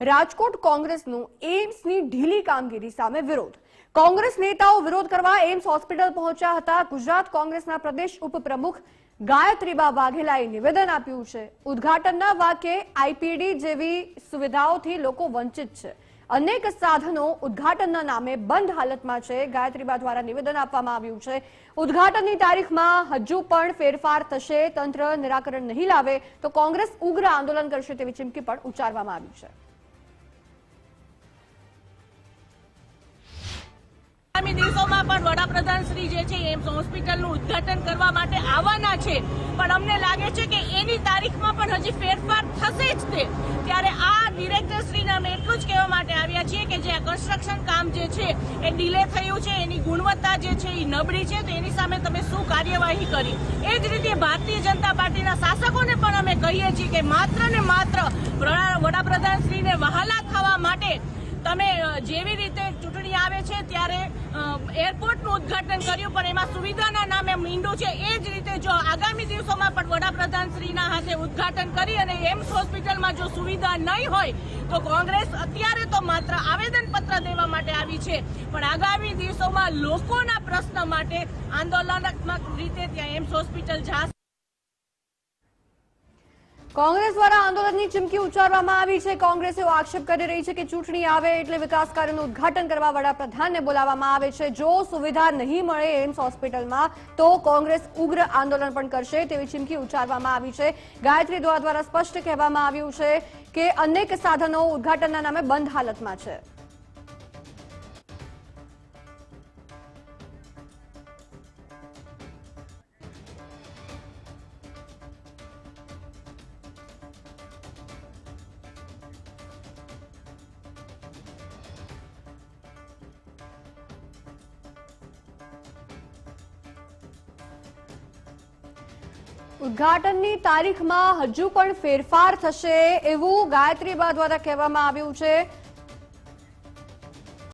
રાજકોટ કોંગ્રેસનું એમ્સની ઢીલી કામગીરી સામે વિરોધ. કોંગ્રેસ નેતાઓ વિરોધ કરવા એમ્સ હોસ્પિટલ પહોંચ્યા હતા. ગુજરાત કોંગ્રેસના પ્રદેશ ઉપપ્રમુખ ગાયત્રીબા વાઘેલાએ નિવેદન આપ્યું છે. ઉદ્ઘાટનના વાક્યે આઈપીડી જેવી સુવિધાઓથી લોકો વંચિત છે. અનેક સાધનો ઉદ્ઘાટનના નામે બંધ હાલતમાં છે. ગાયત્રીબા દ્વારા નિવેદન આપવામાં આવ્યું છે. ઉદ્ઘાટનની તારીખમાં હજુ પણ ફેરફાર થશે. તંત્ર નિરાકરણ નહીં લાવે તો કોંગ્રેસ ઉગ્ર આંદોલન કરશે તેવી ચીમકી પણ ઉચ્ચારવામાં આવી છે. આગામી દિવસોમાં પણ વડાપ્રધાન શ્રી જે છે, એમ્સ હોસ્પિટલનું ઉદ્ઘાટન કરવા માટે આવવાના છે. પણ અમને લાગે છે કે એની તારીખમાં પણ હજી ફેરફાર થશે જ તે. ત્યારે આ ડિરેક્ટર શ્રીને અમે એટલું જ કહેવા માટે આવ્યા છીએ કે જે આ કન્સ્ટ્રક્શન કામ જે છે, એ ડિલે થયું છે, એની ગુણવત્તા જે છે એ નબળી છે, તો એની સામે તમે શું કાર્યવાહી કરી? એ જ રીતે ભારતીય જનતા પાર્ટીના શાસકોને પણ અમે કહીએ છીએ કે માત્ર ને માત્ર વડાપ્રધાન શ્રીને વહાલા થવા માટે તમે જેવી રીતે ચૂંટણી આવે છે, ત્યારે એરપોર્ટનું ઉદ્ઘાટન કર્યું, પણ એમાં સુવિધાના નામે મીંડું છે. એ જ રીતે જો આગામી દિવસોમાં પણ વડાપ્રધાન શ્રીના હાથે ઉદ્ઘાટન કરી અને એમ્સ હોસ્પિટલમાં જો સુવિધા નહીં હોય, તો કોંગ્રેસ અત્યારે તો માત્ર આવેદન પત્ર દેવા માટે આવી છે. પણ આગામી દિવસોમાં લોકોના પ્રશ્ન માટે આંદોલનાત્મક રીતે ત્યાં એમ્સ હોસ્પિટલ જશે. કોંગ્રેસ દ્વારા આંદોલનની ચીમકી ઉચ્ચારવામાં આવી છે. કોંગ્રેસ એવો આક્ષેપ કરી રહી છે કે ચૂંટણી આવે એટલે વિકાસ કાર્યનું ઉદ્ઘાટન કરવા વડાપ્રધાનને બોલાવવામાં આવે છે. જો સુવિધા નહીં મળે એમ્સ હોસ્પિટલમાં, તો કોંગ્રેસ ઉગ્ર આંદોલન પણ કરશે તેવી ચીમકી ઉચ્ચારવામાં આવી છે. ગાયત્રી દ્વારા દ્વારા સ્પષ્ટ કહેવામાં આવ્યું છે કે અનેક સાધનો ઉદ્ઘાટનના નામે બંધ હાલતમાં છે. ઉદ્ઘાટનની તારીખમાં હજુ પણ ફેરફાર થશે એવું ગાયત્રીબા દ્વારા કહેવામાં આવ્યું છે.